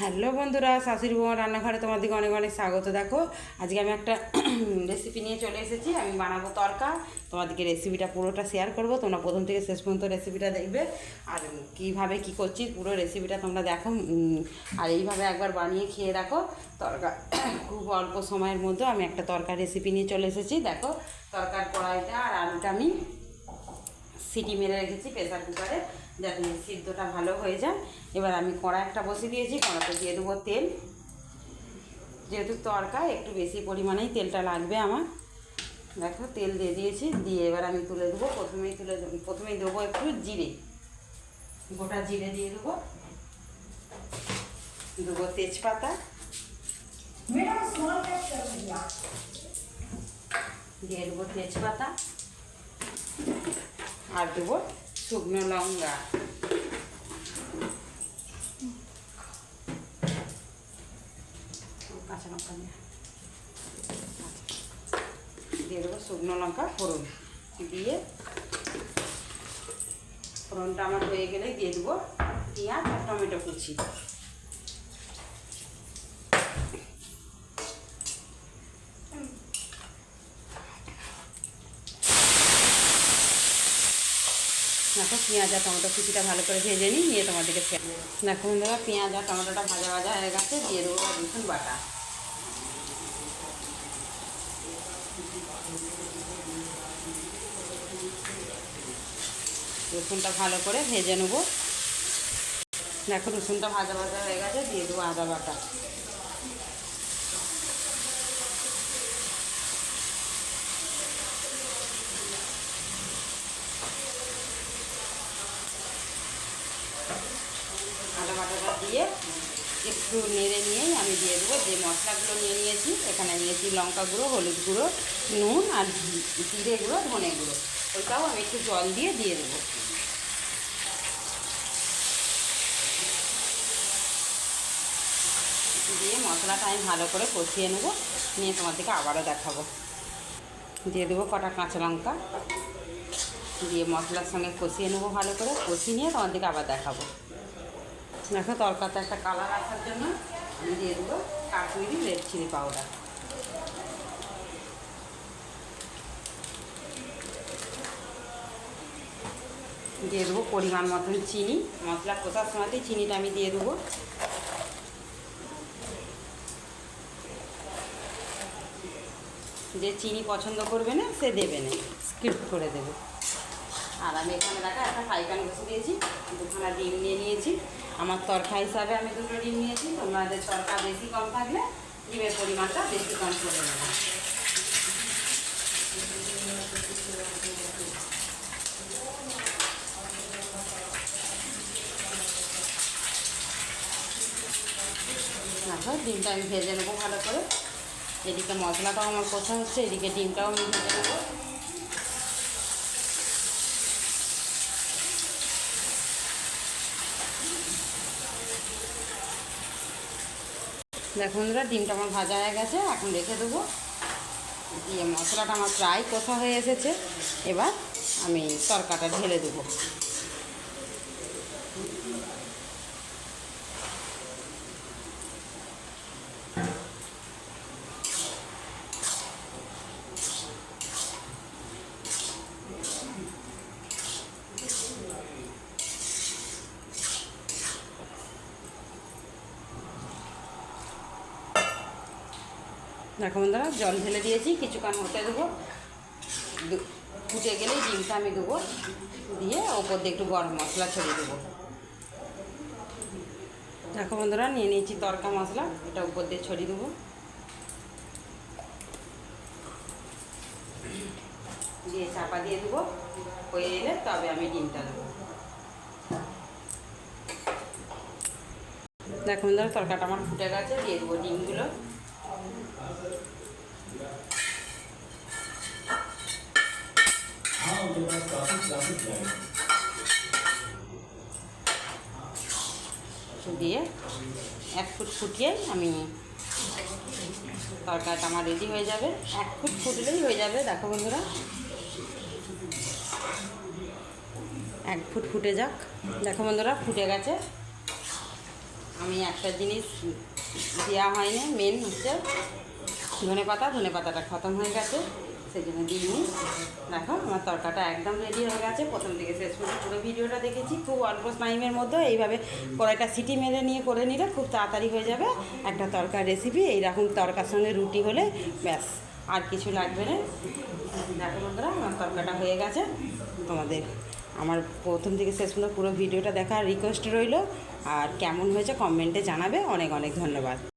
Hello বন্ধুরা, শাশুড়ি বৌমা রান্নাঘরে তোমাদেরকে অনেক অনেক স্বাগত। দেখো, আজকে আমি একটা রেসিপি নিয়ে চলে এসেছি। আমি বানাবো তরকা। তোমাদেরকে রেসিপিটা পুরোটা শেয়ার করব। তোমরা প্রথম থেকে শেষ পর্যন্ত রেসিপিটা দেখবে। আর কীভাবে কি করছি, পুরো রেসিপিটা তোমরা দেখো। আর এইভাবে একবার বানিয়ে খেয়ে দেখো। তরকা খুব অল্প সময়ের মধ্যে আমি একটা তরকার রেসিপি নিয়ে চলে এসেছি। দেখো, তরকার কড়াইটা আর আলুটা আমি সিটি মেরে রেখেছি প্রেসার কুকারে যাতে সিদ্ধটা ভালো হয়ে যায় এবার আমি কড়া একটা বসিয়ে দিয়েছি, কড়াতে দিয়ে দেবো তেল। যেহেতু তরকা, একটু বেশি পরিমাণেই তেলটা লাগবে আমার। দেখো, তেল দিয়ে দিয়েছি। দিয়ে এবার আমি তুলে দেবো, প্রথমেই তুলে দেবো, প্রথমেই দেবো একটু জিরে। গোটা জিরে দিয়ে দেবো। দেবো তেজপাতা। দিয়ে দেবো তেজপাতা। আর দেবো শুকনো লঙ্কা কাঁচা লঙ্কা দিয়ে দেবো শুকনো লঙ্কা ফোড়ন দিয়ে ফোড়নটা আমার হয়ে গেলে দিয়ে দেবো পেঁয়াজ আর টমেটো কুচি দেখো, পেঁয়াজ আর টমেটো কুচিটা ভালো করে ভেজে নিই নিয়ে তোমাদেরকে করব। দেখো বন্ধুরা, পেঁয়াজ আর টমেটোটা ভাজা ভাজা হয়ে গেছে, দিয়ে দেবো রসুন বাটা। রসুনটা ভালো করে ভেজে নেব। দেখো, রসুনটা ভাজা ভাজা হয়ে গেছে, দিয়ে দেবো আদা বাটা আদা বাটাটা দিয়ে একটু নেড়ে নিয়েই আমি দিয়ে দেবো। যে মশলাগুলো নিয়ে নিয়েছি, এখানে নিয়েছি লঙ্কা গুঁড়ো, হলুদ গুঁড়ো, নুন আর জিরে গুঁড়ো, ধনে গুঁড়ো। ওইটাও আমি একটু জল দিয়ে দিয়ে দেবো। দিয়ে মশলাটা আমি ভালো করে কষিয়ে নেব। নিয়ে তোমাদেরকে আবারও দেখাবো। দিয়ে দেবো কটা কাঁচা লঙ্কা। দিয়ে মশলার সঙ্গে কষিয়ে নেব ভালো করে। কষিয়ে নিয়ে তোমাদেরকে আবার দেখাবো। দেখো তরকাতে একটা কালার আসার জন্য আমি দিয়ে দেবো কাশ্মীরি রেড চিলি পাউডার দিয়ে দেবো পরিমাণ মতন চিনি। মশলা কষার সময়তেই চিনিটা আমি দিয়ে দেবো। যে চিনি পছন্দ করবে না, সে দেবে না। স্কিপ করে দেবে। আর আমি এখানে দেখা, একটা প্যান বসে দিয়েছি, দুখানা ডিম নিয়ে নিয়েছি। আমার তরকা হিসাবে আমি দুটো ডিম নিয়েছি, তোমাদের তরকা বেশি কম থাকলে ডিমের পরিমাণটা বেশি কম করে নেবে দেখো ডিমটা আমি ভেজে নেব ভালো করে। এদিকে মশলাটাও আমার কোথা হচ্ছে, এদিকে ডিমটাও আমি ভেজে নেব। দেখো বন্ধুরা, ডিমটা আমার ভাজা হয়ে গেছে, এখন রেখে দেবো। দিয়ে মশলাটা আমার প্রায় কষা হয়ে এসেছে। এবার আমি তরকাটা ঢেলে দেবো। দেখো বন্ধুরা জল ঢেলে দিয়েছি, কিছুক্ষণ হতে দেবো। ফুটে গেলেই ডিমটা আমি দেবো, দিয়ে ওপর দিয়ে একটু গরম মশলা ছড়িয়ে দেবো। দেখো বন্ধুরা, নিয়ে নিয়েছি তরকা মশলা, এটা উপর দিয়ে ছড়িয়ে দেবো। দিয়ে চাপা দিয়ে দেবো, হয়ে এলে তবে আমি ডিমটা দেবো। দেখো বন্ধুরা তরকাটা আমার ফুটে গেছে, দিয়ে দেবো ডিমগুলো। हाँ उनके पास काफी काफी प्लान है দিয়ে এক ফুট ফুটিয়ে আমি তরকারিটা আমার রেডি হয়ে যাবে এক ফুট ফুটলেই হয়ে যাবে দেখো বন্ধুরা এক ফুট ফুটে যাক দেখো বন্ধুরা ফুটে গেছে আমি একটা জিনিস দেওয়া হয়নি। মেন হচ্ছে ধনে পাতা। ধনে পাতাটা খতম হয়ে গেছে। সেই জন্য দিইনি দেখো, আমার তরকাটা একদম রেডি হয়ে গেছে। প্রথম থেকে শেষ পর্যন্ত পুরো ভিডিওটা দেখেছি। খুব অল্প টাইমের মধ্যে এইভাবে কড়াইটা সিটি মেরে নিয়ে করে নিলে খুব তাড়াতাড়ি হয়ে যাবে। একটা তরকার রেসিপি এইরকম তরকার সঙ্গে রুটি হলে ব্যাস, আর কিছু লাগবে না। দেখো বন্ধুরা, আমার তরকাটা হয়ে গেছে। তোমাদের আমার প্রথম থেকে শেষ পর্যন্ত পুরো ভিডিওটা দেখার রিকোয়েস্ট রইল। আর কেমন হয়েছে কমেন্টে জানাবে। অনেক অনেক ধন্যবাদ।